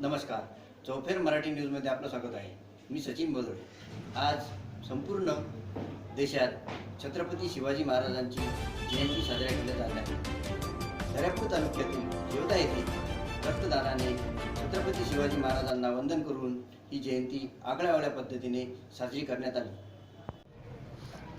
नमस्कार. चौफेर मराठी न्यूजमध्ये आपलं स्वागत आहे. मी सचिन बोलवडे आज संपूर्ण देशात छत्रपती शिवाजी महाराजांची जयंती साजऱ्या केल्या जात आहे. दर्यापूर तालुक्यातील येवदा येथे रक्तदानाने छत्रपती शिवाजी महाराजांना वंदन करून ही जयंती आगळ्यावेगळ्या पद्धतीने साजरी करण्यात आली.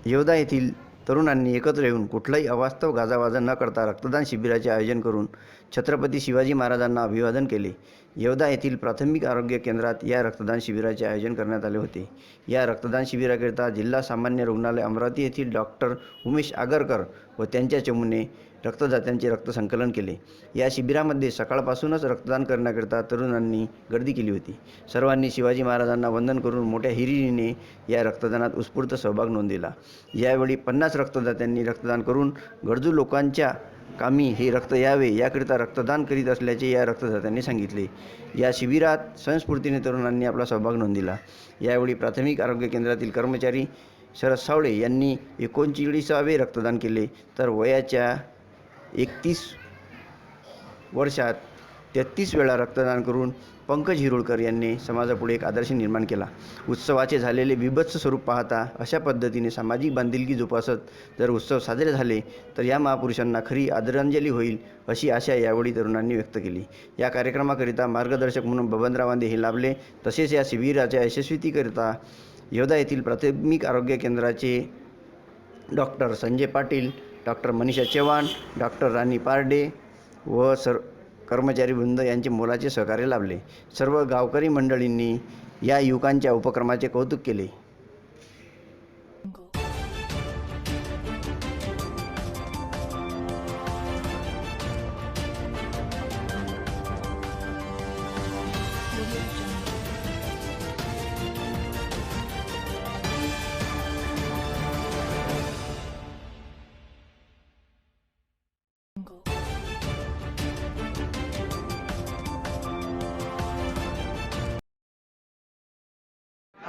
येवदा येथील तरुणांनी एकत्र येऊन कुठलाही अवास्तव गाजावाजा न करता रक्तदान शिबिराचे आयोजन करून छत्रपती शिवाजी महाराजांना अभिवादन केले. येवदा येथील प्राथमिक आरोग्य केंद्रात या रक्तदान शिबिराचे आयोजन करण्यात आले होते. या रक्तदान शिबिराकरिता जिल्हा सामान्य रुग्णालय अमरावती येथील डॉक्टर उमेश आगरकर व त्यांच्या चमूने रक्तदात्यांचे रक्तसंकलन केले. या शिबिरामध्ये सकाळपासूनच रक्तदान करण्याकरिता तरुणांनी गर्दी केली होती. सर्वांनी शिवाजी महाराजांना वंदन करून मोठ्या हिरिरीने या रक्तदानात उत्स्फूर्त सहभाग नोंदविला. यावेळी पन्नास रक्तदात्यांनी रक्तदान करून गरजू लोकांच्या कामी हे रक्त यावे याकरिता रक्तदान करीत असल्याचे या रक्तदात्यांनी सांगितले. या शिबिरात संस्फूर्तीने तरुणांनी आपला सहभाग नोंदविला. यावेळी प्राथमिक आरोग्य केंद्रातील कर्मचारी शरद सावळे यांनी एकोणचाळीसावे रक्तदान केले. तर वयाच्या एकतीस वर्षात तेहत्तीस वेळा रक्तदान करून पंकज हिरुळकर यांनी समाजापुढे एक आदर्श निर्माण केला. उत्सवाचे झालेले विभत्स स्वरूप पाहता अशा पद्धतीने सामाजिक बांधिलकी जोपासत जर उत्सव साजरे झाले तर या महापुरुषांना खरी आदरांजली होईल अशी आशा यावेळी तरुणांनी व्यक्त केली. या कार्यक्रमाकरिता मार्गदर्शक म्हणून बबनरावांदे हे लाभले. तसेच या शिबिराच्या यशस्वीतीकरिता योधा येथील प्राथमिक आरोग्य केंद्राचे doctor Sanjay Patil doctor Manisha Chavan doctor Rani Parde व सर कर्मचारी वृंद यांचे मोलाचे सहकार्य लाभले. सर्व गावकरी मंडळींनी या युवकांच्या उपक्रमाचे कौतुक केले.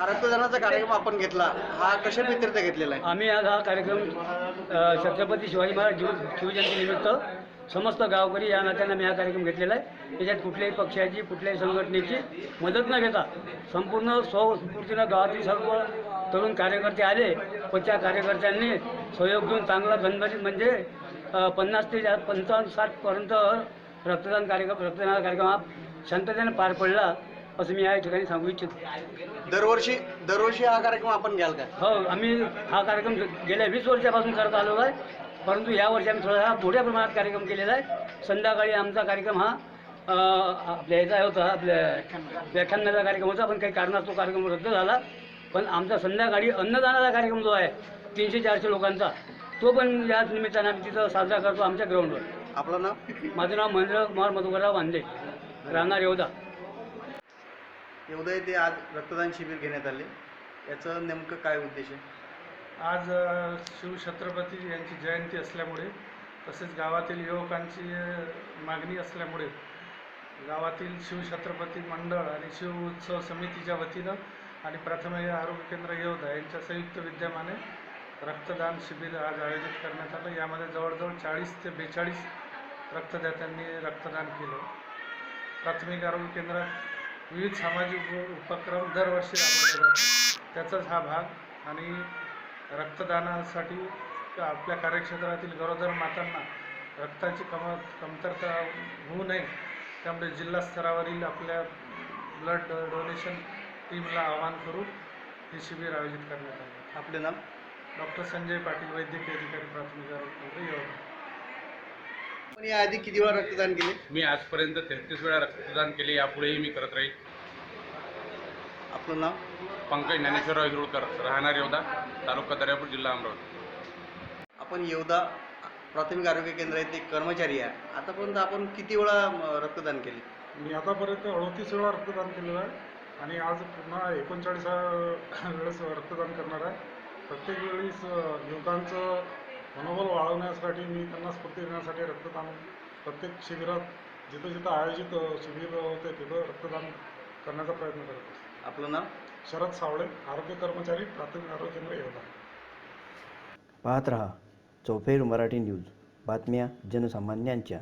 रक्तदानाचा कार्यक्रम आपण घेतला. हा कशा व्यतिरिक्त घेतलेला आहे? आम्ही आज हा कार्यक्रम अ, छत्रपती शिवाजी महाराज जीव शिवजयंतीनिमित्त समस्त गावकरी या नात्यानं मी हा कार्यक्रम घेतलेला आहे. त्याच्यात कुठल्याही पक्षाची कुठल्याही संघटनेची मदत न घेता संपूर्ण स्वस्फूर्तीनं गावातील सर्व तरुण कार्यकर्ते आले. व त्या कार्यकर्त्यांनी सहयोग घेऊन चांगला घनभरीत म्हणजे अ, पन्नास ते जा- पंचावन्न साठपर्यंत रक्तदान कार्यक्रम रक्तदान कार्यक्रम हा शांततेने पार पडला. असं मी या ठिकाणी सांगू इच्छितो. दरवर्षी दरवर्षी हा कार्यक्रम आपण घ्याल का? हो आम्ही हा कार्यक्रम गेल्या वीस वर्षापासून करत आलो आहे. परंतु यावर्षी आम्ही थोडासा मोठ्या प्रमाणात कार्यक्रम केलेला आहे. संध्याकाळी आमचा कार्यक्रम हा आपल्या याचा होता आपल्या व्याख्यानाचा कार्यक्रम होता पण काही कारणास्तव तो कार्यक्रम रद्द झाला. पण आमचा संध्याकाळी अन्नदानाचा कार्यक्रम जो आहे तीनशे चारशे लोकांचा तो पण याच निमित्तानं आम्ही तिथं साजरा करतो आमच्या ग्राउंडवर आपलं नाव? माझं नाव महेंद्र कुमार मधुकरराव वांदे राहणार येवदा. एवढं ते आज रक्तदान शिबिर घेण्यात आले. याचं नेमकं काय उद्देश आहे? आज शिवछत्रपती यांची जयंती असल्यामुळे तसेच गावातील युवकांची मागणी असल्यामुळे गावातील शिवछत्रपती मंडळ आणि शिव उत्सव समितीच्या वतीनं आणि प्राथमिक आरोग्य केंद्र योद्धा यांच्या संयुक्त विद्यमाने रक्तदान शिबिर आज आयोजित करण्यात आलं. यामध्ये जवळजवळ चाळीस ते बेचाळीस रक्तदात्यांनी रक्तदान केलं. प्राथमिक आरोग्य केंद्रात विविध सामाजिक उप- उपक्रम दरवर्षी राबवले जातात. त्याचाच हा भाग आणि रक्तदानासाठी आपल्या कार्यक्षेत्रातील गरोदर मातांना रक्ताची कम कमतरता होऊ नये त्यामुळे जिल्हा स्तरावरील आपल्या ब्लड डोनेशन टीमला आवाहन करून हे शिबिर आयोजित करण्यात आले. आपले नाव? डॉक्टर संजय पाटील वैद्यकीय अधिकारी प्राथमिक आरोग्य केंद्र यवतमाळ. आपण याआधी किती वेळा रक्तदान केले? मी आजपर्यंत तेहतीस वेळा रक्तदान केले यापुढेही मी करत राहील. आपलं नाव? पंकज ज्ञानेश्वरराव हिरुळकर राहणार योदा तालुका दर्यापूर जिल्हा अमरावती. आपण येवदा प्राथमिक आरोग्य केंद्र येथे कर्मचारी आहे. आतापर्यंत आपण किती वेळा रक्तदान केले? मी आतापर्यंत अडतीस वेळा रक्तदान केलेलं आहे आणि आज पुन्हा एकोणचाळीसा वेळेस रक्तदान करणार आहे. प्रत्येक वेळेस अ, युवकांचं मनोबल वाढवण्यासाठी मी त्यांना स्फूर्ती देण्यासाठी रक्तदान प्रत्येक शिबिरात जिथं जिथं आयोजित शिबिर होते तिथं रक्तदान करण्याचा प्रयत्न करत असतो. आपलं नाव? शरद सावळे आरोग्य कर्मचारी प्राथमिक आरोग्य केंद्र योजना पाहत रहा चौफेर मराठी न्यूज बातम्या जनसामान्यांच्या.